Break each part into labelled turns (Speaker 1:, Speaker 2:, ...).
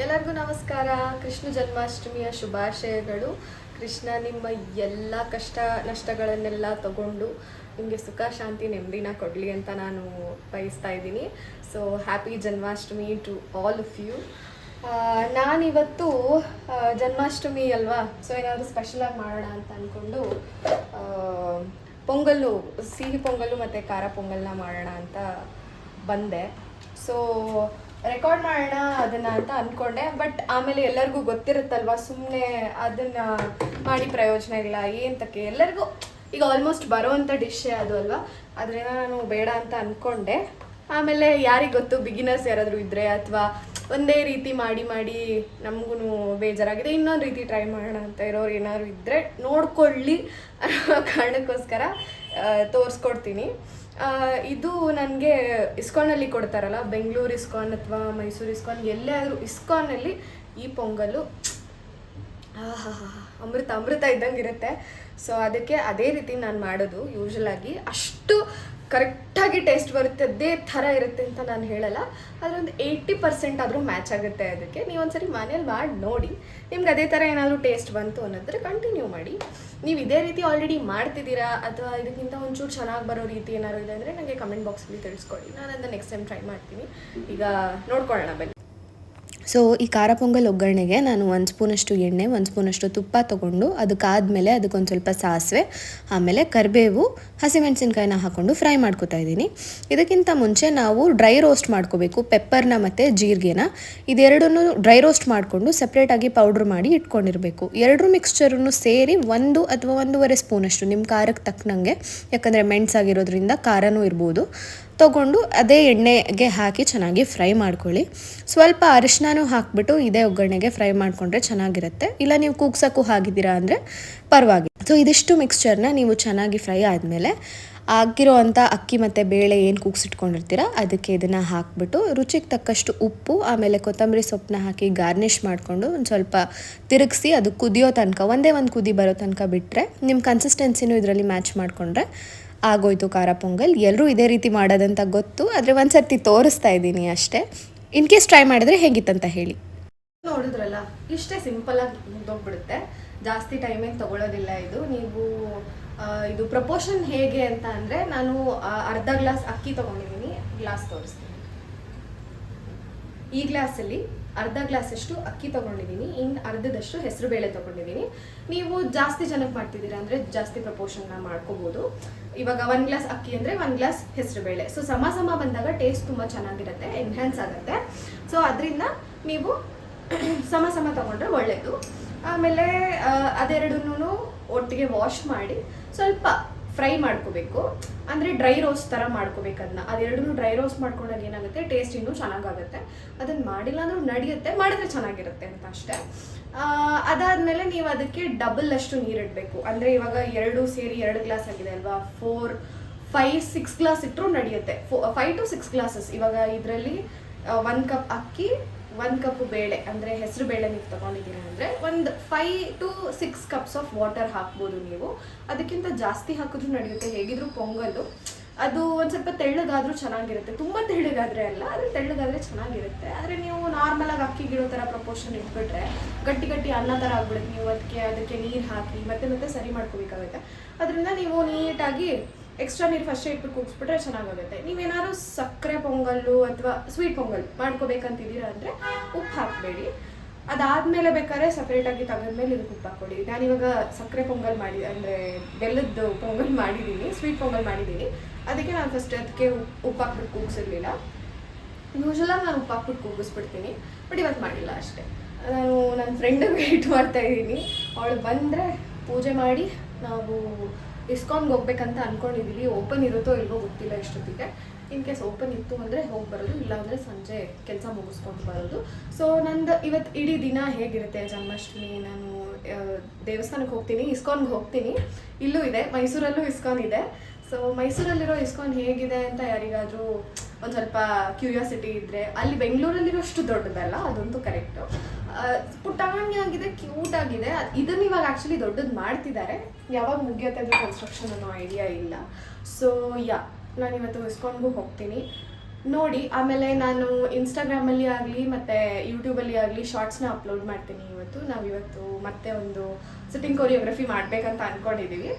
Speaker 1: ಎಲ್ಲರಿಗೂ ನಮಸ್ಕಾರ. ಕೃಷ್ಣ ಜನ್ಮಾಷ್ಟಮಿಯ ಶುಭಾಶಯಗಳು. ಕೃಷ್ಣ ನಿಮ್ಮ ಎಲ್ಲ ಕಷ್ಟ ನಷ್ಟಗಳನ್ನೆಲ್ಲ ತಗೊಂಡು ನಿಮಗೆ ಸುಖ, ಶಾಂತಿ, ನೆಮ್ಮದಿನ ಕೊಡಲಿ ಅಂತ ನಾನು ಬಯಸ್ತಾ ಇದ್ದೀನಿ. So happy Janmashtami to all of you ನಾನಿವತ್ತು ಜನ್ಮಾಷ್ಟಮಿ ಅಲ್ವಾ? ಸೊ ಏನಾದರೂ ಸ್ಪೆಷಲಾಗಿ ಮಾಡೋಣ ಅಂತ ಅಂದ್ಕೊಂಡು ಪೊಂಗಲ್ಲು, ಸಿಹಿ ಪೊಂಗಲ್ಲು ಮತ್ತು ಖಾರ ಪೊಂಗಲ್ನ ಮಾಡೋಣ ಅಂತ ಬಂದೆ. ಸೊ ರೆಕಾರ್ಡ್ ಮಾಡೋಣ, ಅದನ್ನ ಅಂತ ಅಂದ್ಕೊಂಡೆ ಬಟ್ ಆಮೇಲೆ ಎಲ್ಲರಿಗೂ ಗೊತ್ತಿರುತ್ತಲ್ವಾ ಸುಮ್ಮನೆ ಅದನ್ನ ಮಾಡಿ ಪ್ರಯೋಜನ ಇಲ್ಲ ಏನಂತಕ್ಕೆ ಎಲ್ಲರಿಗೂ ಈಗ ಆಲ್ಮೋಸ್ಟ್ ಬರೋವಂಥ ಡಿಶ್ಶೇ ಅದು ಅಲ್ವಾ? ಅದರಿಂದ ನಾನು ಬೇಡ ಅಂತ ಅಂದ್ಕೊಂಡೆ ಆಮೇಲೆ ಯಾರಿಗೆ ಗೊತ್ತು ಬಿಗಿನರ್ಸ್ ಯಾರಾದರೂ ಇದ್ದರೆ ಅಥವಾ ಒಂದೇ ರೀತಿ ಮಾಡಿ ಮಾಡಿ ನಮಗೂ ಬೇಜಾರಾಗಿದೆ. ಇನ್ನೊಂದು ರೀತಿ ಟ್ರೈ ಮಾಡೋಣ ಅಂತ ಇರೋರು ಏನಾದ್ರು ಇದ್ದರೆ ನೋಡ್ಕೊಳ್ಳಿ ಅನ್ನೋ ಕಾರಣಕ್ಕೋಸ್ಕರ ತೋರಿಸ್ಕೊಡ್ತೀನಿ. ಇದು ನನಗೆ ಇಸ್ಕಾನಲ್ಲಿ ಕೊಡ್ತಾರಲ್ಲ ಬೆಂಗಳೂರು ಇಸ್ಕಾನ್ ಅಥವಾ ಮೈಸೂರು ಇಸ್ಕಾನ್ ಎಲ್ಲೇ ಆದರೂ ಇಸ್ಕಾನಲ್ಲಿ ಈ ಆಹಾಹಾ, ಅಮೃತ ಅಮೃತ ಇದ್ದಂಗೆ ಇರುತ್ತೆ ಸೊ ಅದಕ್ಕೆ ಅದೇ ರೀತಿ ನಾನು ಮಾಡೋದು ಯೂಶಲ್ ಆಗಿ. ಅಷ್ಟು ಕರೆಕ್ಟಾಗಿ ಟೇಸ್ಟ್ ಬರುತ್ತೆ ಅದೇ ಥರ ಇರುತ್ತೆ ಅಂತ ನಾನು ಹೇಳಲ್ಲ. ಆದರೆ ಒಂದು ಏಯ್ಟಿ ಪರ್ಸೆಂಟ್ ಆದರೂ ಮ್ಯಾಚ್ ಆಗುತ್ತೆ ಅದಕ್ಕೆ. ನೀವು ಸರಿ ಮನೇಲಿ ಮಾಡಿ ನೋಡಿ. ನಿಮ್ಗೆ ಅದೇ ಥರ ಏನಾದರೂ ಟೇಸ್ಟ್ ಬಂತು ಅನ್ನೋದ್ರೆ ಕಂಟಿನ್ಯೂ ಮಾಡಿ. ನೀವು ಇದೇ ರೀತಿ ಆಲ್ರೆಡಿ ಮಾಡ್ತಿದ್ದೀರಾ? ಅಥವಾ ಇದಕ್ಕಿಂತ ಒಂಚೂರು ಚೆನ್ನಾಗಿ ಬರೋ ರೀತಿ ಏನಾದ್ರು ಇದೆ ಅಂದರೆ ನನಗೆ ಕಮೆಂಟ್ ಬಾಕ್ಸಲ್ಲಿ ತಿಳಿಸ್ಕೊಡಿ. ನಾನು ಅದನ್ನು ನೆಕ್ಸ್ಟ್ ಟೈಮ್ ಟ್ರೈ ಮಾಡ್ತೀನಿ. ಈಗ ನೋಡ್ಕೊಳ್ಳೋಣ ಬನ್ನಿ.
Speaker 2: ಸೊ ಈ ಖಾರ ಪೊಂಗಲ್ ಒಗ್ಗರಣೆಗೆ ನಾನು ಒಂದು ಸ್ಪೂನಷ್ಟು ಎಣ್ಣೆ, ಒಂದು ಸ್ಪೂನಷ್ಟು ತುಪ್ಪ ತೊಗೊಂಡು ಅದಕ್ಕಾದಮೇಲೆ ಅದಕ್ಕೊಂದು ಸ್ವಲ್ಪ ಸಾಸಿವೆ, ಆಮೇಲೆ ಕರಿಬೇವು ಹಸಿಮೆಣಸಿನ್ಕಾಯಿನ ಹಾಕ್ಕೊಂಡು ಫ್ರೈ ಮಾಡ್ಕೋತಾ ಇದ್ದೀನಿ. ಇದಕ್ಕಿಂತ ಮುಂಚೆ ನಾವು ಡ್ರೈ ರೋಸ್ಟ್ ಮಾಡ್ಕೋಬೇಕು, ಪೆಪ್ಪರ್ನ ಮತ್ತು ಜೀರಿಗೆನ. ಇದೆರಡನ್ನೂ ಡ್ರೈ ರೋಸ್ಟ್ ಮಾಡಿಕೊಂಡು ಸಪ್ರೇಟಾಗಿ ಪೌಡ್ರ್ ಮಾಡಿ ಇಟ್ಕೊಂಡಿರಬೇಕು. ಎರಡೂ ಮಿಕ್ಸ್ಚರನ್ನು ಸೇರಿ ಒಂದು ಅಥವಾ ಒಂದೂವರೆ ಸ್ಪೂನಷ್ಟು ನಿಮ್ಮ ಖಾರಕ್ಕೆ ತಕ್ಕನಂಗೆ ಯಾಕಂದರೆ ಮೆಣಸಾಗಿರೋದ್ರಿಂದ ಖಾರನೂ ಇರ್ಬೋದು, ತೊಗೊಂಡು ಅದೇ ಎಣ್ಣೆಗೆ ಹಾಕಿ ಚೆನ್ನಾಗಿ ಫ್ರೈ ಮಾಡ್ಕೊಳ್ಳಿ. ಸ್ವಲ್ಪ ಅರಿಶಿನೂ ಹಾಕ್ಬಿಟ್ಟು ಇದೇ ಒಗ್ಗರಣೆಗೆ ಫ್ರೈ ಮಾಡಿಕೊಂಡ್ರೆ ಚೆನ್ನಾಗಿರುತ್ತೆ. ಇಲ್ಲ ನೀವು ಕೂಗ್ಸೋಕ್ಕೂ ಹಾಗಿದ್ದೀರಾ ಅಂದರೆ ಪರವಾಗಿಲ್ಲ. ಸೊ ಇದಿಷ್ಟು ಮಿಕ್ಸ್ಚರ್ನ ನೀವು ಚೆನ್ನಾಗಿ ಫ್ರೈ ಆದಮೇಲೆ ಆಗಿರೋ ಅಂಥ ಅಕ್ಕಿ ಮತ್ತು ಬೇಳೆ ಏನು ಕೂಗ್ಸಿಟ್ಕೊಂಡಿರ್ತೀರ, ಅದಕ್ಕೆ ಇದನ್ನು ಹಾಕ್ಬಿಟ್ಟು ರುಚಿಗೆ ತಕ್ಕಷ್ಟು ಉಪ್ಪು, ಆಮೇಲೆ ಕೊತ್ತಂಬರಿ ಸೊಪ್ಪನ್ನ ಹಾಕಿ ಗಾರ್ನಿಷ್ ಮಾಡಿಕೊಂಡು ಒಂದು ಸ್ವಲ್ಪ ತಿರುಗಿಸಿ ಅದು ಕುದಿಯೋ ತನಕ, ಒಂದೇ ಒಂದು ಕುದಿ ಬರೋ ತನಕ ಬಿಟ್ಟರೆ ನಿಮ್ಮ ಕನ್ಸಿಸ್ಟೆನ್ಸಿನೂ ಇದರಲ್ಲಿ ಮ್ಯಾಚ್ ಮಾಡಿಕೊಂಡ್ರೆ ಆಗೋಯ್ತು ಖಾರ ಪೊಂಗಲ್. ಎಲ್ಲರೂ ಇದೇ ರೀತಿ ಮಾಡೋದಂತ ಗೊತ್ತು, ಆದರೆ ಒಂದು ಸರ್ತಿ ತೋರಿಸ್ತಾ ಇದ್ದೀನಿ ಅಷ್ಟೇ. ಇನ್ ಕೇಸ್ ಟ್ರೈ ಮಾಡಿದ್ರೆ ಹೇಗಿತ್ತಂತ ಹೇಳಿ.
Speaker 1: ನೋಡಿದ್ರಲ್ಲ, ಇಷ್ಟೇ ಸಿಂಪಲ್ ಆಗಿ ಮುಗ್ದೋಗ್ಬಿಡುತ್ತೆ. ಜಾಸ್ತಿ ಟೈಮ್ ಏನು ತಗೊಳ್ಳೋದಿಲ್ಲ ಇದು. ನೀವು ಇದು ಪ್ರಪೋರ್ಷನ್ ಹೇಗೆ ಅಂತ ಅಂದರೆ ನಾನು ಅರ್ಧ ಗ್ಲಾಸ್ ಅಕ್ಕಿ ತಗೊಂಡಿದ್ದೀನಿ. ಗ್ಲಾಸ್ ತೋರಿಸ್ತೀನಿ. ಈ ಗ್ಲಾಸಲ್ಲಿ ಅರ್ಧ ಗ್ಲಾಸಷ್ಟು ಅಕ್ಕಿ ತಗೊಂಡಿದ್ದೀನಿ. ಇನ್ನು ಅರ್ಧದಷ್ಟು ಹೆಸರು ಬೇಳೆ ತೊಗೊಂಡಿದ್ದೀನಿ. ನೀವು ಜಾಸ್ತಿ ಜನಕ್ಕೆ ಮಾಡ್ತಿದ್ದೀರಾ ಅಂದರೆ ಜಾಸ್ತಿ ಪ್ರಪೋರ್ಷನ್ನ ಮಾಡ್ಕೋಬೋದು. ಇವಾಗ ಒನ್ ಗ್ಲಾಸ್ ಅಕ್ಕಿ ಅಂದರೆ ಒನ್ ಗ್ಲಾಸ್ ಹೆಸರು ಬೇಳೆ. ಸೊ ಸಮ ಸಮ ಬಂದಾಗ ಟೇಸ್ಟ್ ತುಂಬ ಚೆನ್ನಾಗಿರುತ್ತೆ ಎನ್ಹ್ಯಾನ್ಸ್ ಆಗುತ್ತೆ. ಸೊ ಅದರಿಂದ ನೀವು ಸಮ ಸಮ ತೊಗೊಂಡ್ರೆ ಒಳ್ಳೆಯದು ಆಮೇಲೆ ಅದೆರಡನ್ನೂ ಒಟ್ಟಿಗೆ ವಾಶ್ ಮಾಡಿ ಸ್ವಲ್ಪ ಫ್ರೈ ಮಾಡ್ಕೋಬೇಕು. ಅಂದರೆ ಡ್ರೈ ರೋಸ್ಟ್ ಥರ ಮಾಡ್ಕೋಬೇಕು ಅದನ್ನ ಅದೆರಡನ್ನೂ ಡ್ರೈ ರೋಸ್ಟ್ ಮಾಡ್ಕೊಂಡಾಗ ಏನಾಗುತ್ತೆ? ಟೇಸ್ಟ್ ಇನ್ನೂ ಚೆನ್ನಾಗಾಗುತ್ತೆ. ಅದನ್ನು ಮಾಡಿಲ್ಲ ಅಂದ್ರೂ ನಡೆಯುತ್ತೆ, ಮಾಡಿದ್ರೆ ಚೆನ್ನಾಗಿರುತ್ತೆ ಅಂತ ಅಷ್ಟೇ. ಅದಾದ್ಮೇಲೆ ನೀವು ಅದಕ್ಕೆ ಡಬಲ್ ಅಷ್ಟು ನೀರಿಡಬೇಕು. ಅಂದರೆ ಇವಾಗ ಎರಡು ಸೇರಿ ಎರಡು ಗ್ಲಾಸ್ ಆಗಿದೆ ಅಲ್ವಾ? ಫೋರ್ ಫೈವ್ ಸಿಕ್ಸ್ ಗ್ಲಾಸ್ ಇಟ್ಟರೂ ನಡೆಯುತ್ತೆ. Four five to six glasses ಇವಾಗ ಇದರಲ್ಲಿ ಒನ್ ಕಪ್ ಅಕ್ಕಿ ಒಂದು ಕಪ್ ಬೇಳೆ, ಅಂದರೆ ಹೆಸರು ಬೇಳೆ ನೀವು ತಗೊಂಡಿದ್ದೀರ ಅಂದರೆ ಒಂದು five to six cups of water ಹಾಕ್ಬೋದು ನೀವು. ಅದಕ್ಕಿಂತ ಜಾಸ್ತಿ ಹಾಕಿದ್ರು ನಡೆಯುತ್ತೆ, ಹೇಗಿದ್ರು ಪೊಂಗಲ್ಲು. ಅದು ಒಂದು ಸ್ವಲ್ಪ ತೆಳ್ಳಗಾದರೂ ಚೆನ್ನಾಗಿರುತ್ತೆ. ತುಂಬ ತೆಳ್ಳಗಾದರೆ ಅಲ್ಲ, ಆದರೆ ತೆಳ್ಳಗಾದರೆ ಚೆನ್ನಾಗಿರುತ್ತೆ. ಆದರೆ ನೀವು ನಾರ್ಮಲಾಗಿ ಅಕ್ಕಿಗಿಡೋ ಥರ ಪ್ರಪೋರ್ಷನ್ ಇಟ್ಬಿಟ್ರೆ ಗಟ್ಟಿ ಗಟ್ಟಿ ಅನ್ನ ಥರ ಆಗ್ಬಿಡುತ್ತೆ. ನೀವು ಅದಕ್ಕೆ ಅದಕ್ಕೆ ನೀರು ಹಾಕಿ ಮತ್ತೆ ಮತ್ತೆ ಸರಿ ಮಾಡ್ಕೋಬೇಕಾಗುತ್ತೆ. ಅದರಿಂದ ನೀವು ನೀಟಾಗಿ ಎಕ್ಸ್ಟ್ರಾ ನೀರು ಫಸ್ಟೇ ಇಟ್ಬಿಟ್ಟು ಕೂಗಿಸ್ಬಿಟ್ರೆ ಚೆನ್ನಾಗಾಗುತ್ತೆ. ನೀವೇನಾದ್ರು ಸಕ್ಕರೆ ಪೊಂಗಲ್ಲು ಅಥವಾ ಸ್ವೀಟ್ ಪೊಂಗಲ್ ಮಾಡ್ಕೋಬೇಕಂತಿದ್ದೀರಾ ಅಂದರೆ ಉಪ್ಪು ಹಾಕಬೇಡಿ. ಅದಾದಮೇಲೆ ಬೇಕಾದ್ರೆ ಸಪ್ರೇಟಾಗಿ ತೆಗೆದ್ಮೇಲೆ ಇದಕ್ಕೆ ಉಪ್ಪು ಹಾಕ್ಕೊಡಿ. ನಾನಿವಾಗ ಸಕ್ಕರೆ ಪೊಂಗಲ್ ಮಾಡಿ, ಅಂದರೆ ಬೆಲ್ಲದ ಪೊಂಗಲ್ ಮಾಡಿದ್ದೀನಿ ಸ್ವೀಟ್ ಪೊಂಗಲ್ ಮಾಡಿದ್ದೀನಿ ಅದಕ್ಕೆ ನಾನು ಫಸ್ಟ್ ಅದಕ್ಕೆ ಉಪ್ಪು ಹಾಕ್ಬಿಟ್ಟು ಕೂಗಿಸಿರ್ಲಿಲ್ಲ. ಯೂಶ್ವಲಾಗಿ ನಾನು ಉಪ್ಪು ಹಾಕ್ಬಿಟ್ಟು ಕೂಗಿಸ್ಬಿಡ್ತೀನಿ. ಬಟ್ ಇವತ್ತು ಮಾಡಿಲ್ಲ ಅಷ್ಟೇ. ನಾನು ನನ್ನ ಫ್ರೆಂಡಿಗೆ ವೇಟ್ ಮಾಡ್ತಾ ಇದ್ದೀನಿ. ಅವಳು ಬಂದರೆ ಪೂಜೆ ಮಾಡಿ, ನಾವು ಇಸ್ಕಾನ್ಗೆ ಹೋಗ್ಬೇಕಂತ ಅಂದ್ಕೊಂಡಿದ್ದೀವಿ ಓಪನ್ ಇರುತ್ತೋ ಇಲ್ವೋ ಗೊತ್ತಿಲ್ಲ ಇಷ್ಟೊತ್ತಿಗೆ ಇನ್ ಕೇಸ್ ಓಪನ್ ಇತ್ತು ಅಂದರೆ ಹೋಗಿ ಬರೋದು ಇಲ್ಲಾಂದರೆ ಸಂಜೆ ಕೆಲಸ ಮುಗಿಸ್ಕೊಂಡು ಬರೋದು. ಸೊ ನಂದು ಇವತ್ತು ಇಡೀ ದಿನ ಹೇಗಿರುತ್ತೆ? ಜನ್ಮಾಷ್ಟಮಿ, ನಾನು ದೇವಸ್ಥಾನಕ್ಕೆ ಹೋಗ್ತೀನಿ, ಇಸ್ಕಾನ್ಗೆ ಹೋಗ್ತೀನಿ. ಇಲ್ಲೂ ಇದೆ, ಮೈಸೂರಲ್ಲೂ ಇಸ್ಕಾನ್ ಇದೆ. ಸೊ ಮೈಸೂರಲ್ಲಿರೋ ಇಸ್ಕಾನ್ ಹೇಗಿದೆ ಅಂತ ಯಾರಿಗಾದರೂ ಒಂದು ಸ್ವಲ್ಪ ಕ್ಯೂರಿಯಾಸಿಟಿ ಇದ್ದರೆ ಅಲ್ಲಿ ಬೆಂಗಳೂರಲ್ಲಿರೋ ಅಷ್ಟು ದೊಡ್ಡದಲ್ಲ ಅದಂತೂ ಕರೆಕ್ಟು ಪುಟಾಣಿ ಆಗಿದೆ ಕ್ಯೂಟ್ ಆಗಿದೆ ಇದನ್ನ ಇವಾಗ ಆ್ಯಕ್ಚುಲಿ ದೊಡ್ಡದು ಮಾಡ್ತಿದ್ದಾರೆ. ಯಾವಾಗ ಮುಗಿಯುತ್ತೆ ಅದ್ರ ಕನ್ಸ್ಟ್ರಕ್ಷನ್ ಅನ್ನೋ ಐಡಿಯಾ ಇಲ್ಲ. ಸೊ ಯಾ ನಾನು ಇವತ್ತು ಉಸ್ಕೊಂಡು ಹೋಗ್ತೀನಿ. ನೋಡಿ, ಆಮೇಲೆ ನಾನು ಇನ್ಸ್ಟಾಗ್ರಾಮಲ್ಲಿ ಆಗಲಿ, ಮತ್ತು ಯೂಟ್ಯೂಬಲ್ಲಿ ಆಗಲಿ ಶಾರ್ಟ್ಸ್ನ ಅಪ್ಲೋಡ್ ಮಾಡ್ತೀನಿ ಇವತ್ತು. ನಾವು ಇವತ್ತು ಮತ್ತೆ ಒಂದು ಸಿಟ್ಟಿಂಗ್ ಕೊರಿಯೋಗ್ರಫಿ ಮಾಡಬೇಕಂತ ಅಂದ್ಕೊಂಡಿದ್ದೀವಿ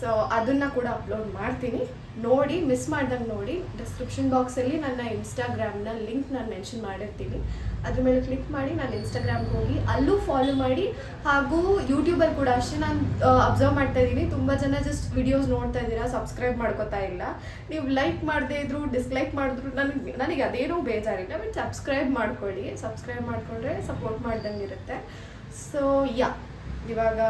Speaker 1: ಸೊ ಅದನ್ನು ಕೂಡ ಅಪ್ಲೋಡ್ ಮಾಡ್ತೀನಿ. ನೋಡಿ ಮಿಸ್ ಮಾಡ್ದಂಗೆ ನೋಡಿ ಡಿಸ್ಕ್ರಿಪ್ಷನ್ ಬಾಕ್ಸಲ್ಲಿ ನನ್ನ ಇನ್ಸ್ಟಾಗ್ರಾಮ್ನ ಲಿಂಕ್ ನಾನು ಮೆನ್ಷನ್ ಮಾಡಿರ್ತೀನಿ. ಅದ್ರ ಮೇಲೆ ಕ್ಲಿಕ್ ಮಾಡಿ, ನಾನು ಇನ್ಸ್ಟಾಗ್ರಾಮ್ಗೆ ಹೋಗಿ ಅಲ್ಲೂ ಫಾಲೋ ಮಾಡಿ. ಹಾಗೂ ಯೂಟ್ಯೂಬಲ್ಲಿ ಕೂಡ ಅಷ್ಟೇ ನಾನು ಅಬ್ಸರ್ವ್ ಮಾಡ್ತಾ ಇದ್ದೀನಿ. ತುಂಬ ಜನ ಜಸ್ಟ್ ವಿಡಿಯೋಸ್ ನೋಡ್ತಾ ಇದ್ದೀರಾ ಸಬ್ಸ್ಕ್ರೈಬ್ ಮಾಡ್ಕೋತಾ ಇಲ್ಲ. ನೀವು ಲೈಕ್ ಮಾಡದೇ ಇದ್ರು ಡಿಸ್ಲೈಕ್ ಮಾಡಿದ್ರು ನನಗೆ ನನಗೆ ಅದೇನೂ ಬೇಜಾರಿಲ್ಲ. ಬಟ್ ಸಬ್ಸ್ಕ್ರೈಬ್ ಮಾಡ್ಕೊಳ್ಳಿ. ಸಬ್ಸ್ಕ್ರೈಬ್ ಮಾಡಿಕೊಂಡ್ರೆ ಸಪೋರ್ಟ್ ಮಾಡ್ದಂಗೆ ಇರುತ್ತೆ. ಸೊ ಯಾ ಇವಾಗ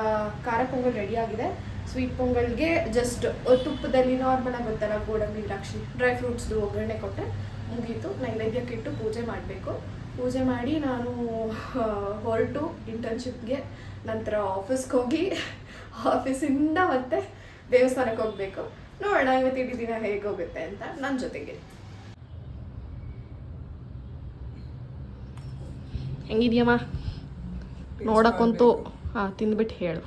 Speaker 1: ಖಾರ ಪೊಂಗಲ್ ರೆಡಿ ಆಗಿದೆ. ಸ್ವೀಟ್ ಪೊಂಗಲ್ಗೆ ಜಸ್ಟ್ ತುಪ್ಪದಲ್ಲಿ ನಾರ್ಮಲ್ ಆಗಿ ಗೊತ್ತಲ್ಲ ಗೋಡಂಬಿ, ದ್ರಾಕ್ಷಿ ಡ್ರೈ ಫ್ರೂಟ್ಸ್ದು ಒಗ್ಗರಣೆ ಕೊಟ್ಟೆ ಮುಗೀತು. ನೈವೇದ್ಯಕ್ಕೆ ಇಟ್ಟು ಪೂಜೆ ಮಾಡಬೇಕು. ಪೂಜೆ ಮಾಡಿ ನಾನು ಹೊರಟು ಇಂಟರ್ನ್ಶಿಪ್ಗೆ ನಂತರ ಆಫೀಸ್ಗೆ ಹೋಗಿ ಆಫೀಸಿಂದ ಮತ್ತೆ ದೇವಸ್ಥಾನಕ್ಕೆ ಹೋಗಬೇಕು. ನೋಡೋಣ ಇವತ್ತು ಇಡೀ ದಿನ ಹೇಗೆ ಹೋಗುತ್ತೆ ಅಂತ ನನ್ನ ಜೊತೆಗೆ. ಹೆಂಗಿದ್ಯಮ್ಮ? ನೋಡಕ್ಕಂತೂ ಹಾಂ ತಿಂದ್ಬಿಟ್ಟು ಹೇಳು.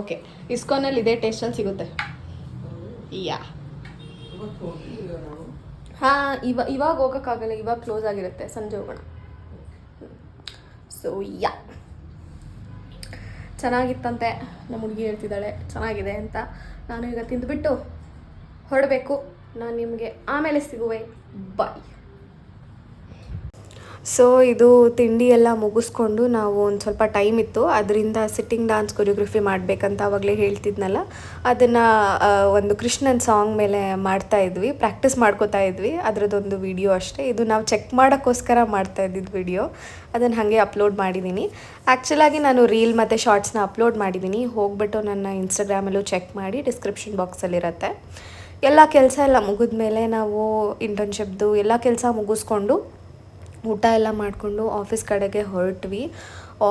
Speaker 1: ಓಕೆ ಇಸ್ಕಾನಲ್ಲಿ ಇದೇ ಟೇಸ್ಟಲ್ಲಿ ಸಿಗುತ್ತೆ ಯಾ ಹಾಂ ಇವ ಇವಾಗ ಹೋಗೋಕ್ಕಾಗಲ್ಲ ಇವಾಗ ಕ್ಲೋಸ್ ಆಗಿರುತ್ತೆ. ಸಂಜೆ ಹೋಗೋಣ. ಸೊ ಯಾ ಚೆನ್ನಾಗಿತ್ತಂತೆ. ನಮ್ಮ ಹುಡುಗಿ ಹೇಳ್ತಿದ್ದಾಳೆ ಚೆನ್ನಾಗಿದೆ ಅಂತ. ನಾನು ಈಗ ತಿಂದುಬಿಟ್ಟು ಹೊರಡಬೇಕು. ನಾನು ನಿಮಗೆ ಆಮೇಲೆ ಸಿಗುವೆ. ಬಾಯ್ ಸೊ ಇದು ತಿಂಡಿ ಎಲ್ಲ ಮುಗಿಸ್ಕೊಂಡು ನಾವು ಒಂದು ಸ್ವಲ್ಪ ಟೈಮ್ ಇತ್ತು. ಅದರಿಂದ ಸಿಟ್ಟಿಂಗ್ ಡಾನ್ಸ್ ಕೊರಿಯೋಗ್ರಫಿ ಮಾಡಬೇಕಂತ ಆವಾಗಲೇ ಹೇಳ್ತಿದ್ನಲ್ಲ. ಅದನ್ನು ಒಂದು ಕೃಷ್ಣನ್ ಸಾಂಗ್ ಮೇಲೆ ಮಾಡ್ತಾ ಇದ್ವಿ. ಪ್ರಾಕ್ಟೀಸ್ ಮಾಡ್ಕೋತಾ ಇದ್ವಿ. ಅದರದ್ದೊಂದು ವಿಡಿಯೋ ಅಷ್ಟೇ. ಇದು ನಾವು ಚೆಕ್ ಮಾಡೋಕ್ಕೋಸ್ಕರ ಮಾಡ್ತಾ ಇದ್ದಿದ್ದು ವಿಡಿಯೋ ಅದನ್ನು ಹಾಗೆ ಅಪ್ಲೋಡ್ ಮಾಡಿದ್ದೀನಿ ಆ್ಯಕ್ಚುಲಾಗಿ ನಾನು ರೀಲ್ ಮತ್ತು ಶಾರ್ಟ್ಸ್ನ ಅಪ್ಲೋಡ್ ಮಾಡಿದ್ದೀನಿ ಹೋಗ್ಬಿಟ್ಟು ನನ್ನ ಇನ್ಸ್ಟಾಗ್ರಾಮಲ್ಲೂ ಚೆಕ್ ಮಾಡಿ ಡಿಸ್ಕ್ರಿಪ್ಷನ್ ಬಾಕ್ಸಲ್ಲಿರುತ್ತೆ ಎಲ್ಲ ಕೆಲಸ ಎಲ್ಲ ಮುಗಿದ ಮೇಲೆ ನಾವು ಇಂಟರ್ನ್ಶಿಪ್ದು ಎಲ್ಲ ಕೆಲಸ ಮುಗಿಸ್ಕೊಂಡು ಊಟ ಎಲ್ಲ ಮಾಡಿಕೊಂಡು ಆಫೀಸ್ ಕಡೆಗೆ ಹೊರಟ್ವಿ.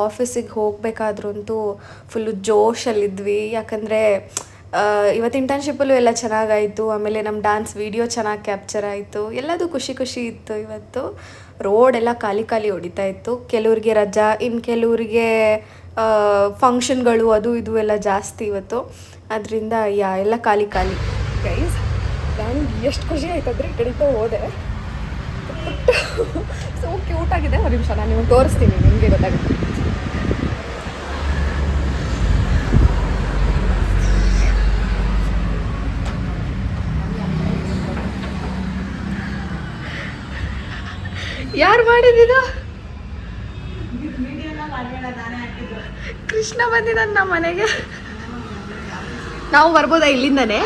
Speaker 1: ಆಫೀಸಿಗೆ ಹೋಗಬೇಕಾದ್ರಂತೂ ಫುಲ್ಲು ಜೋಶಲ್ಲಿದ್ವಿ. ಯಾಕಂದರೆ ಇವತ್ತು ಇಂಟರ್ನ್ಶಿಪ್ಪಲ್ಲೂ ಎಲ್ಲ ಚೆನ್ನಾಗಾಯಿತು. ಆಮೇಲೆ ನಮ್ಮ ಡ್ಯಾನ್ಸ್ ವೀಡಿಯೋ ಚೆನ್ನಾಗಿ ಕ್ಯಾಪ್ಚರ್ ಆಯಿತು. ಎಲ್ಲದೂ ಖುಷಿ ಖುಷಿ ಇತ್ತು ಇವತ್ತು. ರೋಡ್ ಎಲ್ಲ ಖಾಲಿ ಖಾಲಿ ಹೊಡಿತಾ ಇತ್ತು. ಕೆಲವ್ರಿಗೆ ರಜಾ ಇನ್ನು ಕೆಲವ್ರಿಗೆ ಫಂಕ್ಷನ್ಗಳು ಅದು ಇದು ಎಲ್ಲ ಜಾಸ್ತಿ ಇವತ್ತು. ಅದರಿಂದ ಯಾ, ಎಲ್ಲ ಖಾಲಿ ಖಾಲಿ. ಗೈಸ್ ನನಗೆ ಎಷ್ಟು ಖುಷಿ ಆಯ್ತಂದ್ರೆ ಈ ಕಡೆಯಿಂದ ಹೋದೆ. ಕ್ಯೂಟ್ ಆಗಿದೆ ಒಂದು ನಿಮಿಷ, ನಾನು ನಿಮಗೆ ತೋರಿಸ್ತೀನಿ, ನಿಮಗೆ ಗೊತ್ತಾಗುತ್ತೆ. ಯಾರು ಮಾಡಿದ್ದು ಕೃಷ್ಣ ಬಂದಿದ್ದಾನೆ ನಮ್ಮ ಮನೆಗೆ. ನಾವು ಬರ್ಬೋದಾ ಇಲ್ಲಿಂದನೇ?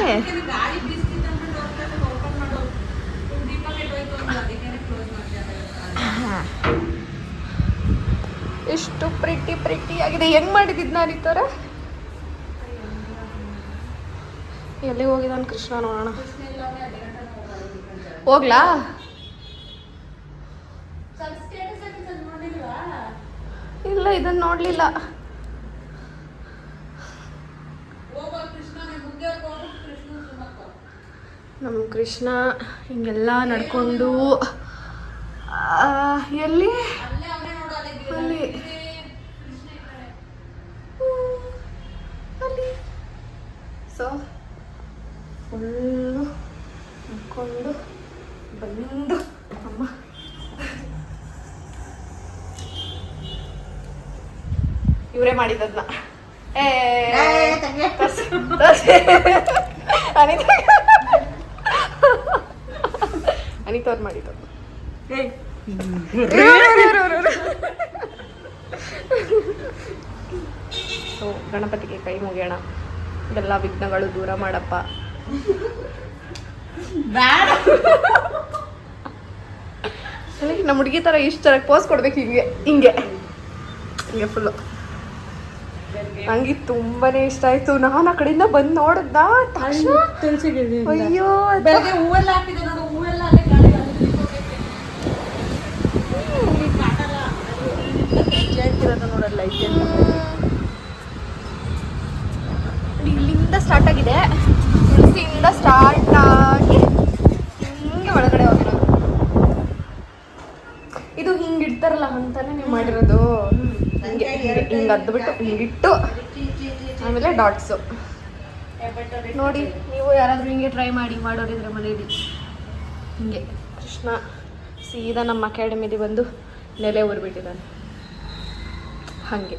Speaker 1: ಎಷ್ಟು ಪ್ರಿಟಿ ಪ್ರಿಟಿ ಆಗಿದೆ. ಹೆಂಗ್ ಮಾಡಿದಿದ್ ನಾನು ಈ ತರ ಎಲ್ಲಿಗೆ ಹೋಗಿದ್ದಾನೆ ಕೃಷ್ಣ ನೋಡೋಣ. ಹೋಗ್ಲಾ? ಇಲ್ಲ ಇದನ್ನ ನೋಡ್ಲಿಲ್ಲ. ನಮ್ಮ ಕೃಷ್ಣ ಹಿಂಗೆಲ್ಲ ನಡ್ಕೊಂಡು ಎಲ್ಲಿ ಅಲ್ಲಿ ಹ್ಮ್, ಅಲ್ಲಿ ಸೊ ಫುಲ್ಲು ನಡ್ಕೊಂಡು ಬಂದು ಅಮ್ಮ ಇವರೇ ಮಾಡಿದ್ದದ್ನ ಏ. ಅನಿತಾ. ಅನಿತಾ ಅವ್ರು ಮಾಡಿದ್ದು ಸೊ ಗಣಪತಿಗೆ ಕೈ ಮುಗಿಯೋಣ. ಎಲ್ಲ ವಿಘ್ನಗಳು ದೂರ ಮಾಡಪ್ಪ. ನಮ್ಮ ಹುಡುಗಿ ಥರ ಇಷ್ಟು ಚೆನ್ನಾಗಿ ಪೋಸ್ ಕೊಡ್ಬೇಕು ಹಿಂಗೆ ಹಿಂಗೆ. ಹಿಂಗೆ ಫುಲ್ಲು ನಂಗೆ ತುಂಬಾನೇ ಇಷ್ಟ ಆಯ್ತು. ನಾನು ಆ ಕಡೆಯಿಂದ ಬಂದು ನೋಡಿದ್ದ ತಕ್ಷಣ. ಅಯ್ಯೋ.
Speaker 3: ಬೆಳಗ್ಗೆ ಹೂವೆಲ್ಲ ಹಾಕಿದೆ ನೋಡು ಹೂವೆಲ್ಲ ಅಲ್ಲೇ ಗಾಳಿ ನೋಡಲ್ಲ
Speaker 1: ಇಲ್ಲಿಂದ ಸ್ಟಾರ್ಟ್ ಆಗಿದೆ. ತುಳಸಿಯಿಂದ ಸ್ಟಾರ್ಟ್ ಆಗಿ ಹಿಂಗೆ ಒಳಗಡೆ ಹೋಗಿರೋದು ಇದು ಹಿಂಗಿಡ್ತಾರಲ್ಲ ಅಂತಾನೆ ನೀವು ಮಾಡಿರೋದು.
Speaker 3: ಹಿಂಗೆ ಅದ್ಬಿಟ್ಟು ಹಿಂಗಿಟ್ಟು ಆಮೇಲೆ ಡಾಟ್ಸು ನೋಡಿ, ನೀವು ಯಾರಾದರೂ ಹಿಂಗೆ ಟ್ರೈ ಮಾಡಿ, ಮಾಡೋರಿದ್ರೆ ಮನೇಲಿ ಹಿಂಗೆ. ಕೃಷ್ಣ ಸೀದಾ ನಮ್ಮ ಅಕಾಡೆಮಿಲಿ ಬಂದು ನೆಲೆ ಊರ್ಬಿಟ್ಟಿದ್ದಾನೆ. ಹಾಗೆ.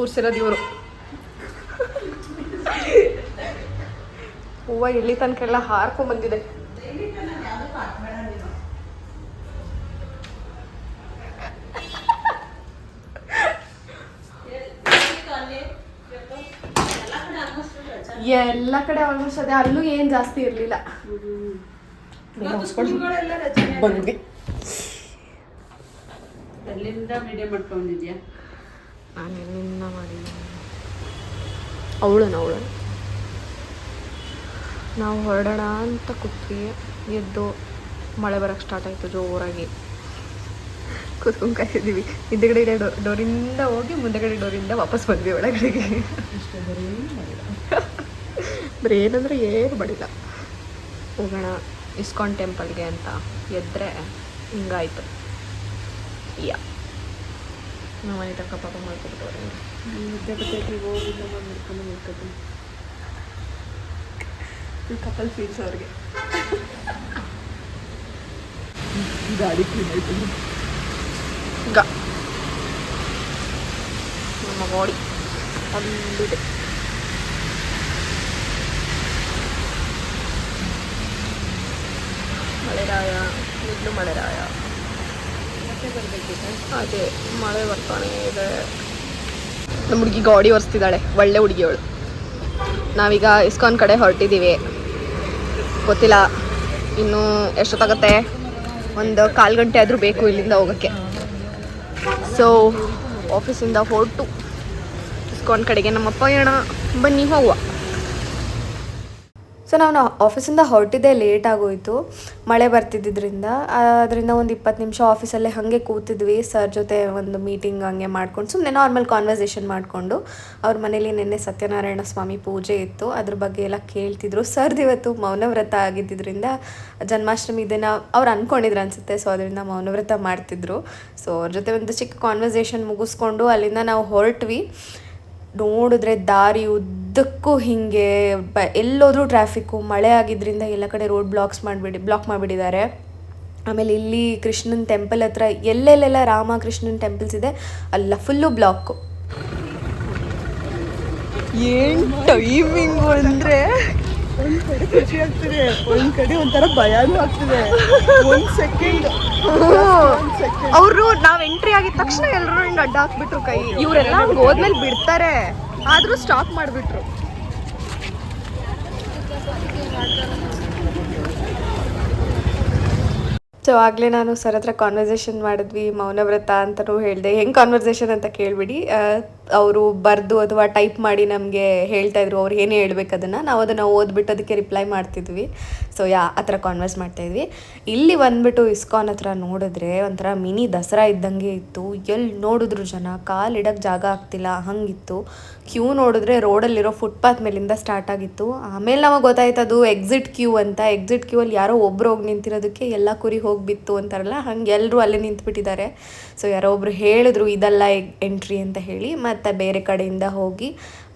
Speaker 3: ಊರ್ಸಿರೋದು ಇವರು. ಹೂವು ಎಲ್ಲಿ ತನಕ ಎಲ್ಲ ಹಾರ್ಕೊಂಡ್ ಎಲ್ಲ ಕಡೆ ಆಲ್ಮೋಸ್ಟ್ ಅದೇ ಅಲ್ಲೂ ಏನು ಜಾಸ್ತಿ ಇರಲಿಲ್ಲ. ಬಂದ್ವಿ
Speaker 2: ಅಲ್ಲಿಂದ ವಿಡಿಯೋ ಮಾಡ್ಕೊಂಡಿದ್ಯಾ
Speaker 3: ನಾನು ಎಲ್ಲಿಂದ ಅವಳು ಅವಳನ ನಾವು ಹೊರಡೋಣ ಅಂತ ಕೂತ್ವಿ ಎದ್ದು ಮಳೆ ಬರಕ್ಕೆ ಸ್ಟಾರ್ಟ್ ಆಯಿತು ಜೋರಾಗಿ. ಕೂತ್ಕೊಂಡು ಕಾಯ್ತಿದ್ದೀವಿ ಹಿಂದೆಗಡೆ ಡೋರಿಂದ ಹೋಗಿ ಮುಂದೆಗಡೆ ಡೋರಿಂದ ವಾಪಸ್ ಬಂದ್ವಿ ಒಳಗಡೆಗೆ. ಬರೀ ಏನಂದರೆ ಏನು ಬಡಿಲ್ಲ. ಹೋಗೋಣ ಇಸ್ಕಾನ್ ಟೆಂಪಲ್ಗೆ ಅಂತ ಎದ್ರೆ ಹಿಂಗಾಯ್ತು. ಯಾ. ನಮ್ಮ ಮನೆ ತನಕ ಪಾಪ ಮಾಡ್ಕೊಬಿಟ್ಟವ್ರೆ ಕಪಲ್ ಫೀಲ್ಸ್ ಅವ್ರಿಗೆ.
Speaker 2: ಗಾಡಿ ಕ್ಲೀನ್ ಆಯ್ತು.
Speaker 3: ಗ. ನಮ್ಮ ಬಾಡಿ ಅಲ್ಲಿದೆ ಮಳೆರಾಯ ಈಗಲೂ ಮಳೆರಾಯ. ಅದೇ ಮಳೆ ಬರ್ತಾನೆ ಇದೆ. ನಮ್ಮ ಹುಡುಗಿ ಗಾಡಿ ಒರೆಸ್ತಿದ್ದಾಳೆ ಒಳ್ಳೆ ಹುಡುಗಿಯವಳು ನಾವೀಗ ಇಸ್ಕಾನ್ ಕಡೆ ಹೊರಟಿದ್ದೀವಿ. ಗೊತ್ತಿಲ್ಲ ಇನ್ನೂ ಎಷ್ಟೊತ್ತಾಗತ್ತೆ? ಒಂದು ಕಾಲು ಗಂಟೆ ಆದರೂ ಬೇಕು ಇಲ್ಲಿಂದ ಹೋಗೋಕ್ಕೆ. ಸೊ ಆಫೀಸಿಂದ ಹೊರಟು. ಇಸ್ಕಾನ್ ಕಡೆಗೆ ನಮ್ಮ ಪಯಣ ಬನ್ನಿ ಹೋಗುವ.
Speaker 1: ಸೊ ನಾನು ಆಫೀಸಿಂದ ಹೊರಟಿದ್ದೆ ಲೇಟ್ ಆಗೋಯಿತು, ಮಳೆ ಬರ್ತಿದ್ದರಿಂದ ಅದರಿಂದ ಒಂದು ಇಪ್ಪತ್ತು ನಿಮಿಷ ಆಫೀಸಲ್ಲೇ ಹಾಗೆ ಕೂತಿದ್ವಿ. ಸರ್ ಜೊತೆ ಒಂದು ಮೀಟಿಂಗ್ ಹಂಗೆ ಮಾಡ್ಕೊಂಡು ಸುಮ್ಮನೆ ನಾರ್ಮಲ್ ಕಾನ್ವರ್ಸೇಷನ್ ಮಾಡಿಕೊಂಡು, ಅವ್ರ ಮನೇಲಿ ನಿನ್ನೆ ಸತ್ಯನಾರಾಯಣ ಸ್ವಾಮಿ ಪೂಜೆ ಇತ್ತು. ಅದ್ರ ಬಗ್ಗೆ ಎಲ್ಲ ಕೇಳ್ತಿದ್ರು. ಸರ್ದು ಇವತ್ತು ಮೌನವ್ರತ ಆಗಿದ್ದಿದ್ರಿಂದ, ಜನ್ಮಾಷ್ಟಮಿ ದಿನ ಅವ್ರು ಅಂದ್ಕೊಂಡಿದ್ರು ಅನಿಸುತ್ತೆ. ಸೊ ಅದರಿಂದ ಮೌನವ್ರತ ಮಾಡ್ತಿದ್ರು. ಸೊ ಅವ್ರ ಜೊತೆ ಒಂದು ಚಿಕ್ಕ ಕಾನ್ವರ್ಸೇಷನ್ ಮುಗಿಸ್ಕೊಂಡು, ಅಲ್ಲಿಂದ ನಾವು ಹೊರಟ್ವಿ. ನೋಡಿದ್ರೆ ದಾರಿ ಉದ್ದಕ್ಕೂ ಹಿಂಗೆ ಬ, ಎಲ್ಲೋದ್ರೂ ಟ್ರಾಫಿಕ್ಕು ಮಳೆ ಆಗಿದ್ದರಿಂದ ಎಲ್ಲ ಕಡೆ ರೋಡ್ ಬ್ಲಾಕ್ಸ್ ಮಾಡಿಬಿಡಿ ಬ್ಲಾಕ್ ಮಾಡಿಬಿಟ್ಟಿದ್ದಾರೆ. ಆಮೇಲೆ ಇಲ್ಲಿ ಕೃಷ್ಣನ ಟೆಂಪಲ್ ಹತ್ರ ಎಲ್ಲೆಲ್ಲೆಲ್ಲ ರಾಮ ಕೃಷ್ಣನ ಟೆಂಪಲ್ಸ್ ಇದೆ, ಅಲ್ಲ ಫುಲ್ಲು ಬ್ಲಾಕು
Speaker 3: ಏನು ಟೈಮಿಂಗು ಅಂದರೆ?
Speaker 2: ಒಂದ್ ಕಡೆ ಖುಷಿ ಆಗ್ತಿದೆ ಒಂದ್ ಕಡೆ ಒಂಥರ ಭಯನೂ ಆಗ್ತಿದೆ. ಒಂದ್ ಸೆಕೆಂಡ್
Speaker 3: ಅವರು ನಾವ್ ಎಂಟ್ರಿ ಆಗಿದ ತಕ್ಷಣ ಎಲ್ಲರೂ ಹಿಂಗೆ ಅಡ್ಡ ಹಾಕ್ಬಿಟ್ರು ಕೈ. ಇವರೆಲ್ಲ ಹಂಗೆ ಹೋದ್ಮೇಲೆ ಬಿಡ್ತಾರೆ. ಆದ್ರೂ ಸ್ಟಾಪ್ ಮಾಡ್ಬಿಟ್ರು.
Speaker 1: ಸೊ ಆಗಲೇ ನಾನು ಸರ್ ಹತ್ರ ಕಾನ್ವರ್ಸೇಷನ್ ಮಾಡಿದ್ವಿ ಮೌನವ್ರತ ಅಂತಲೂ ಹೇಳಿದೆ. ಹೆಂಗೆ ಕಾನ್ವರ್ಸೇಷನ್ ಅಂತ ಕೇಳಿಬಿಡಿ. ಅವರು ಬರೆದು ಅಥವಾ ಟೈಪ್ ಮಾಡಿ ನಮಗೆ ಹೇಳ್ತಾ ಇದ್ರು, ಅವ್ರು ಏನೇ ಹೇಳ್ಬೇಕು ಅದನ್ನು, ನಾವು ಅದನ್ನು ಓದ್ಬಿಟ್ಟು ಅದಕ್ಕೆ ರಿಪ್ಲೈ ಮಾಡ್ತಿದ್ವಿ. ಸೊ ಯಾ, ಆ ಥರ ಕಾನ್ವರ್ಸ್ ಮಾಡ್ತಾಯಿದ್ವಿ ಇಲ್ಲಿ ಬಂದ್ಬಿಟ್ಟು ಇಸ್ಕಾನ್ ಹತ್ರ ನೋಡಿದ್ರೆ ಒಂಥರ ಮಿನಿ ದಸರಾ ಇದ್ದಂಗೆ ಇತ್ತು. ಎಲ್ಲಿ ನೋಡಿದ್ರು ಜನ ಕಾಲಿಡಕ್ಕೆ ಜಾಗ ಆಗ್ತಿಲ್ಲ, ಹಂಗಿತ್ತು. ಕ್ಯೂ ನೋಡಿದ್ರೆ ರೋಡಲ್ಲಿರೋ ಫುಟ್ಪಾತ್ ಮೇಲಿಂದ ಸ್ಟಾರ್ಟ್ ಆಗಿತ್ತು. ಆಮೇಲೆ ನಮಗೆ ಗೊತ್ತಾಯ್ತು ಅದು ಎಕ್ಸಿಟ್ ಕ್ಯೂ ಅಂತ. ಎಕ್ಸಿಟ್ ಕ್ಯೂ ಅಲ್ಲಿ ಯಾರೋ ಒಬ್ರು ಹೋಗಿ ನಿಂತಿರೋದಕ್ಕೆ ಎಲ್ಲ ಕುರಿ ಹೋಗಿಬಿತ್ತು ಅಂತಾರಲ್ಲ, ಹಂಗೆ ಎಲ್ಲರೂ ಅಲ್ಲೇ ನಿಂತ್ಬಿಟ್ಟಿದ್ದಾರೆ. ಸೊ ಯಾರೋ ಒಬ್ರು ಹೇಳಿದ್ರು, ಇದಲ್ಲ ಎಂಟ್ರಿ ಅಂತ ಹೇಳಿ. ಮತ್ತು ಬೇರೆ ಕಡೆಯಿಂದ ಹೋಗಿ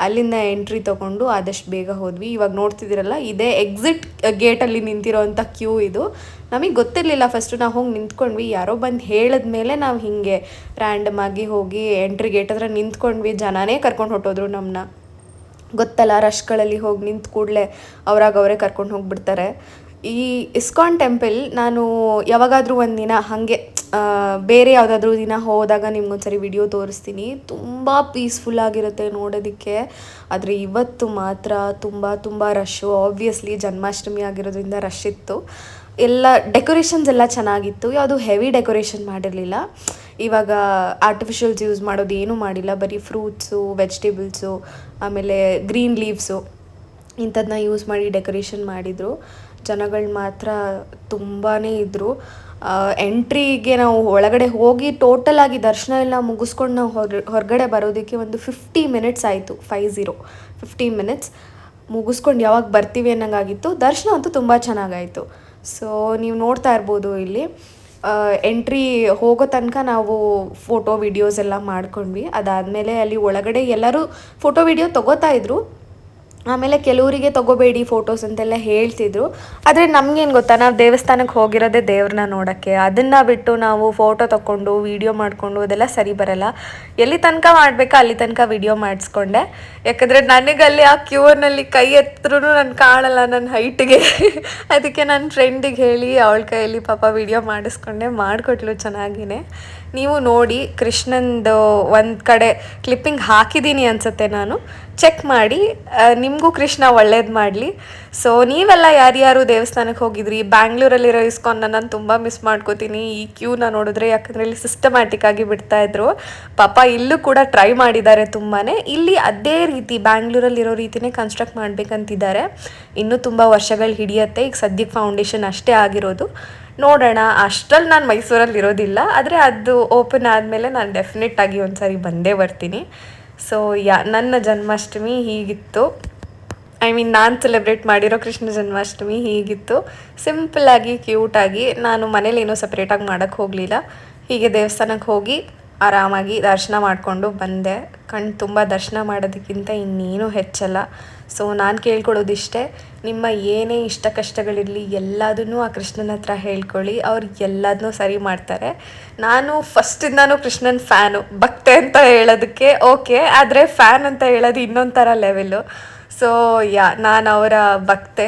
Speaker 1: ಅಲ್ಲಿಂದ ಎಂಟ್ರಿ ತಗೊಂಡು ಆದಷ್ಟು ಬೇಗ ಹೋದ್ವಿ. ಇವಾಗ ನೋಡ್ತಿದ್ದೀರಲ್ಲ, ಇದೇ ಎಕ್ಸಿಟ್ ಗೇಟಲ್ಲಿ ನಿಂತಿರೋವಂಥ ಕ್ಯೂ ಇದು. ನಮಗೆ ಗೊತ್ತಿರಲಿಲ್ಲ ಫಸ್ಟು ನಾವು ಹೋಗಿ ನಿಂತ್ಕೊಂಡ್ವಿ. ಯಾರೋ ಬಂದು ಹೇಳಿದ್ಮೇಲೆ ನಾವು ಹೀಗೆ ರ್ಯಾಂಡಮ್ ಆಗಿ ಹೋಗಿ ಎಂಟ್ರಿ ಗೇಟ್ ಹತ್ರ ನಿಂತ್ಕೊಂಡ್ವಿ. ಜನನೇ ಕರ್ಕೊಂಡು ಹೊಟ್ಟೋದ್ರು ನಮ್ಮನ್ನ ಗೊತ್ತಲ್ಲ ರಶ್ಗಳಲ್ಲಿ ಹೋಗಿ ನಿಂತ ಕೂಡಲೇ ಅವ್ರಾಗ ಅವರೇ ಕರ್ಕೊಂಡು ಹೋಗಿಬಿಡ್ತಾರೆ. ಈ ಇಸ್ಕಾನ್ ಟೆಂಪಲ್ ನಾನು ಯಾವಾಗಾದರೂ ಒಂದಿನ ದಿನ ಹಾಗೆ ಬೇರೆ ಯಾವುದಾದ್ರೂ ದಿನ ಹೋದಾಗ ನಿಮ್ಗೊಂದ್ಸರಿ ವಿಡಿಯೋ ತೋರಿಸ್ತೀನಿ. ತುಂಬ ಪೀಸ್ಫುಲ್ ಆಗಿರುತ್ತೆ ನೋಡೋದಕ್ಕೆ. ಆದರೆ ಇವತ್ತು ಮಾತ್ರ ತುಂಬ ತುಂಬ ರಶ್ಶು ಆಬ್ವಿಯಸ್ಲಿ ಜನ್ಮಾಷ್ಟಮಿ ಆಗಿರೋದ್ರಿಂದ ರಶ್ ಇತ್ತು. ಎಲ್ಲ ಡೆಕೋರೇಷನ್ಸ್ ಎಲ್ಲ ಚೆನ್ನಾಗಿತ್ತು. ಯಾವುದು ಹೆವಿ ಡೆಕೋರೇಷನ್ ಮಾಡಿರಲಿಲ್ಲ. ಇವಾಗ ಆರ್ಟಿಫಿಷಿಯಲ್ಸ್ ಯೂಸ್ ಮಾಡೋದು ಏನೂ ಮಾಡಿಲ್ಲ. ಬರೀ ಫ್ರೂಟ್ಸು ವೆಜಿಟೇಬಲ್ಸು ಆಮೇಲೆ ಗ್ರೀನ್ ಲೀವ್ಸು ಇಂಥದ್ದನ್ನ ಯೂಸ್ ಮಾಡಿ ಡೆಕೋರೇಷನ್ ಮಾಡಿದರು. ಜನಗಳು ಮಾತ್ರ ತುಂಬಾ ಇದ್ದರು ಎಂಟ್ರಿಗೆ ನಾವು ಒಳಗಡೆ ಹೋಗಿ ಟೋಟಲ್ ಆಗಿ ದರ್ಶನ ಎಲ್ಲ ಮುಗಿಸ್ಕೊಂಡು ನಾವು ಹೊರ ಹೊರಗಡೆ ಬರೋದಕ್ಕೆ ಒಂದು ಫಿಫ್ಟಿ ಮಿನಿಟ್ಸ್ ಆಯಿತು ಫೈವ್ ಝೀರೋ ಫಿಫ್ಟಿ ಮಿನಿಟ್ಸ್ ಮುಗಿಸ್ಕೊಂಡು ಯಾವಾಗ ಬರ್ತೀವಿ ಅನ್ನೋಂಗಾಗಿತ್ತು. ದರ್ಶನ ಅಂತೂ ತುಂಬ ಚೆನ್ನಾಗಾಯಿತು. ಸೊ ನೀವು ನೋಡ್ತಾ ಇರ್ಬೋದು ಇಲ್ಲಿ. ಎಂಟ್ರಿ ಹೋಗೋ ತನಕ ನಾವು ಫೋಟೋ ವಿಡಿಯೋಸ್ ಎಲ್ಲ ಮಾಡ್ಕೊಂಡ್ವಿ. ಅದಾದಮೇಲೆ ಅಲ್ಲಿ ಒಳಗಡೆ ಎಲ್ಲರೂ ಫೋಟೋ ವಿಡಿಯೋ ತೊಗೋತಾ ಇದ್ರು. ಆಮೇಲೆ ಕೆಲವರಿಗೆ ತಗೋಬೇಡಿ ಫೋಟೋಸ್ ಅಂತೆಲ್ಲ ಹೇಳ್ತಿದ್ರು. ಆದರೆ ನಮ್ಗೇನು ಗೊತ್ತಾ, ನಾವು ದೇವಸ್ಥಾನಕ್ಕೆ ಹೋಗಿರೋದೇ ದೇವ್ರನ್ನ ನೋಡೋಕ್ಕೆ. ಅದನ್ನು ಬಿಟ್ಟು ನಾವು ಫೋಟೋ ತಗೊಂಡು ವೀಡಿಯೋ ಮಾಡಿಕೊಂಡು ಅದೆಲ್ಲ ಸರಿ ಬರಲ್ಲ. ಎಲ್ಲಿ ತನಕ ಮಾಡಬೇಕಾ ಅಲ್ಲಿ ತನಕ ವಿಡಿಯೋ ಮಾಡಿಸ್ಕೊಂಡೆ. ಯಾಕಂದರೆ ನನಗಲ್ಲಿ ಆ ಕ್ಯೂರ್ನಲ್ಲಿ ಕೈ ಎತ್ತರೂ ನಾನು ಕಾಣಲ್ಲ ನನ್ನ ಹೈಟಿಗೆ ಅದಕ್ಕೆ ನನ್ನ ಫ್ರೆಂಡಿಗೆ ಹೇಳಿ, ಅವಳ ಕೈಯಲ್ಲಿ ಪಾಪ ವೀಡಿಯೋ ಮಾಡಿಸ್ಕೊಂಡೆ, ಮಾಡಿಕೊಟ್ಲು ಚೆನ್ನಾಗಿನೇ. ನೀವು ನೋಡಿ ಕೃಷ್ಣಂದು ಒಂದು ಕಡೆ ಕ್ಲಿಪ್ಪಿಂಗ್ ಹಾಕಿದ್ದೀನಿ ಅನ್ಸುತ್ತೆ ನಾನು. ಚೆಕ್ ಮಾಡಿ ನಿಮಗೂ ಕೃಷ್ಣ ಒಳ್ಳೇದು ಮಾಡಲಿ. ಸೊ ನೀವೆಲ್ಲ ಯಾರ್ಯಾರು ದೇವಸ್ಥಾನಕ್ಕೆ ಹೋಗಿದ್ರಿ? ಬ್ಯಾಂಗ್ಳೂರಲ್ಲಿರೋ ಇಸ್ಕಾನ್ನ ನಾನು ತುಂಬ ಮಿಸ್ ಮಾಡ್ಕೋತೀನಿ. ಈ ಕ್ಯೂನ ನೋಡಿದ್ರೆ ಯಾಕಂದರೆ ಇಲ್ಲಿ ಸಿಸ್ಟಮ್ಯಾಟಿಕ್ ಆಗಿ ಬಿಡ್ತಾ ಇದ್ರು. ಪಾಪ ಇಲ್ಲೂ ಕೂಡ ಟ್ರೈ ಮಾಡಿದ್ದಾರೆ ತುಂಬಾ ಇಲ್ಲಿ ಅದೇ ರೀತಿ ಬ್ಯಾಂಗ್ಳೂರಲ್ಲಿರೋ ರೀತಿನೇ ಕನ್ಸ್ಟ್ರಕ್ಟ್ ಮಾಡಬೇಕಂತಿದ್ದಾರೆ. ಇನ್ನೂ ತುಂಬ ವರ್ಷಗಳು ಹಿಡಿಯತ್ತೆ. ಈಗ ಸದ್ಯಕ್ಕೆ ಫೌಂಡೇಶನ್ ಅಷ್ಟೇ ಆಗಿರೋದು. ನೋಡೋಣ. ಅಷ್ಟರಲ್ಲಿ ನಾನು ಮೈಸೂರಲ್ಲಿ ಇರೋದಿಲ್ಲ, ಆದರೆ ಅದು ಓಪನ್ ಆದಮೇಲೆ ನಾನು ಡೆಫಿನೆಟ್ ಆಗಿ ಸಾರಿ ಬಂದೇ ಬರ್ತೀನಿ. ಸೊ ಯಾ, ನನ್ನ ಜನ್ಮಾಷ್ಟಮಿ ಹೀಗಿತ್ತು. ಐ ಮೀನ್ ನಾನು ಸೆಲೆಬ್ರೇಟ್ ಮಾಡಿರೋ ಕೃಷ್ಣ ಜನ್ಮಾಷ್ಟಮಿ ಹೀಗಿತ್ತು. ಸಿಂಪಲ್ಲಾಗಿ ಕ್ಯೂಟಾಗಿ ನಾನು ಮನೇಲಿ ಏನೂ ಸಪ್ರೇಟಾಗಿ ಮಾಡೋಕ್ಕೆ ಹೋಗಲಿಲ್ಲ. ಹೀಗೆ ದೇವಸ್ಥಾನಕ್ಕೆ ಹೋಗಿ ಆರಾಮಾಗಿ ದರ್ಶನ ಮಾಡಿಕೊಂಡು ಬಂದೆ. ಕಣ್ಣು ತುಂಬ ದರ್ಶನ ಮಾಡೋದಕ್ಕಿಂತ ಇನ್ನೇನು ಹೆಚ್ಚಲ್ಲ. ಸೊ ನಾನು ಕೇಳ್ಕೊಳ್ಳೋದಿಷ್ಟೇ, ನಿಮ್ಮ ಏನೇ ಇಷ್ಟ ಕಷ್ಟಗಳಿರಲಿ ಎಲ್ಲದನ್ನೂ ಆ ಕೃಷ್ಣನ ಹತ್ರ ಹೇಳ್ಕೊಳ್ಳಿ. ಅವ್ರು ಎಲ್ಲದನ್ನೂ ಸರಿ ಮಾಡ್ತಾರೆ. ನಾನು ಫಸ್ಟಿಂದನೂ ಕೃಷ್ಣನ ಫ್ಯಾನು, ಭಕ್ತೆ ಅಂತ ಹೇಳೋದಕ್ಕೆ ಓಕೆ, ಆದರೆ ಫ್ಯಾನ್ ಅಂತ ಹೇಳೋದು ಇನ್ನೊಂದು ಥರ ಲೆವೆಲ್ಲು ಸೊ ಯಾ, ನಾನು ಅವರ ಭಕ್ತೆ.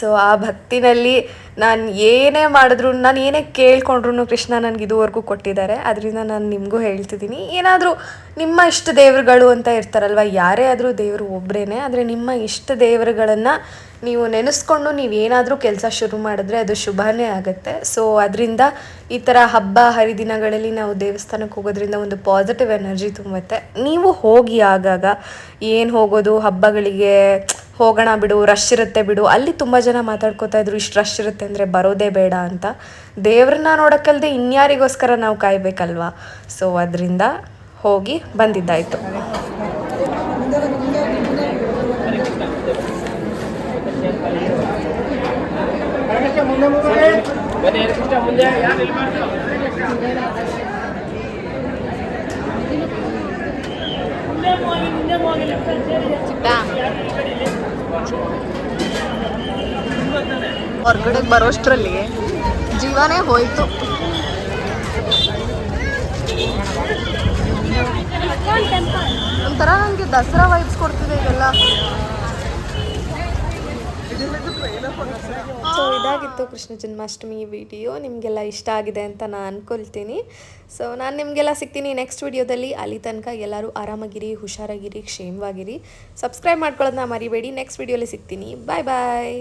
Speaker 1: ಸೊ ಆ ಭಕ್ತಿನಲ್ಲಿ ನಾನು ಏನೇ ಮಾಡಿದ್ರು, ನಾನು ಏನೇ ಕೇಳ್ಕೊಂಡ್ರು ಕೃಷ್ಣ ನನಗೆ ಇದುವರೆಗೂ ಕೊಟ್ಟಿದ್ದಾರೆ. ಅದರಿಂದ ನಾನು ನಿಮಗೂ ಹೇಳ್ತಿದ್ದೀನಿ. ಏನಾದರೂ ನಿಮ್ಮ ಇಷ್ಟ ದೇವರುಗಳು ಅಂತ ಇರ್ತಾರಲ್ವ? ಯಾರೇ ಆದರೂ ದೇವರು ಒಬ್ಬರೇ ಆದರೆ ನಿಮ್ಮ ಇಷ್ಟ ದೇವರುಗಳನ್ನು ನೀವು ನೆನೆಸ್ಕೊಂಡು ನೀವು ಏನಾದರೂ ಕೆಲಸ ಶುರು ಮಾಡಿದ್ರೆ ಅದು ಶುಭನೇ ಆಗುತ್ತೆ. ಸೊ ಅದರಿಂದ ಈ ಥರ ಹಬ್ಬ, ಹರಿದಿನಗಳಲ್ಲಿ ನಾವು ದೇವಸ್ಥಾನಕ್ಕೆ ಹೋಗೋದ್ರಿಂದ ಒಂದು ಪಾಸಿಟಿವ್ ಎನರ್ಜಿ ತುಂಬುತ್ತೆ. ನೀವು ಹೋಗಿ ಆಗಾಗ ಏನು ಹೋಗೋದು? ಹಬ್ಬಗಳಿಗೆ ಹೋಗೋಣ ಬಿಡು ರಶ್ ಇರುತ್ತೆ ಬಿಡು. ಅಲ್ಲಿ ತುಂಬ ಜನ ಮಾತಾಡ್ಕೋತಾ ಇದ್ರು, ಇಷ್ಟು ರಶ್ ಇರುತ್ತೆ ಅಂದರೆ ಬರೋದೇ ಬೇಡ ಅಂತ. ದೇವ್ರನ್ನ ನೋಡೋಕ್ಕಲ್ದೆ ಇನ್ಯಾರಿಗೋಸ್ಕರ ನಾವು ಕಾಯಬೇಕಲ್ವಾ? ಸೊ ಅದರಿಂದ ಹೋಗಿ ಬಂದಿದ್ದಾಯಿತು.
Speaker 3: ಹೊರಗಡೆ ಬರೋಷ್ಟರಲ್ಲಿ ಜೀವನೇ ಹೋಯ್ತು. ಒಂಥರ ನನಗೆ ದಸರಾ ವೈಬ್ಸ್ ಕೊಡ್ತಿದೆ ಇದೆಲ್ಲ.
Speaker 1: ಸೊ ಇದಾಗಿತ್ತು ಕೃಷ್ಣ ಜನ್ಮಾಷ್ಟಮಿ ವಿಡಿಯೋ. ನಿಮಗೆಲ್ಲ ಇಷ್ಟ ಆಗಿದೆ ಅಂತ ನಾನು ಅನ್ಕೊಳ್ತೀನಿ. ಸೊ ನಾನು ನಿಮಗೆಲ್ಲ ಸಿಗ್ತೀನಿ ನೆಕ್ಸ್ಟ್ ವಿಡಿಯೋದಲ್ಲಿ. ಅಲ್ಲಿ ತನಕ ಎಲ್ಲರೂ ಆರಾಮಾಗಿರಿ, ಹುಷಾರಾಗಿರಿ, ಕ್ಷೇಮವಾಗಿರಿ. ಸಬ್ಸ್ಕ್ರೈಬ್ ಮಾಡ್ಕೊಳ್ಳೋದನ್ನ ಮರಿಬೇಡಿ. ನೆಕ್ಸ್ಟ್ ವಿಡಿಯೋಲಿ ಸಿಗ್ತೀನಿ. ಬಾಯ್ ಬಾಯ್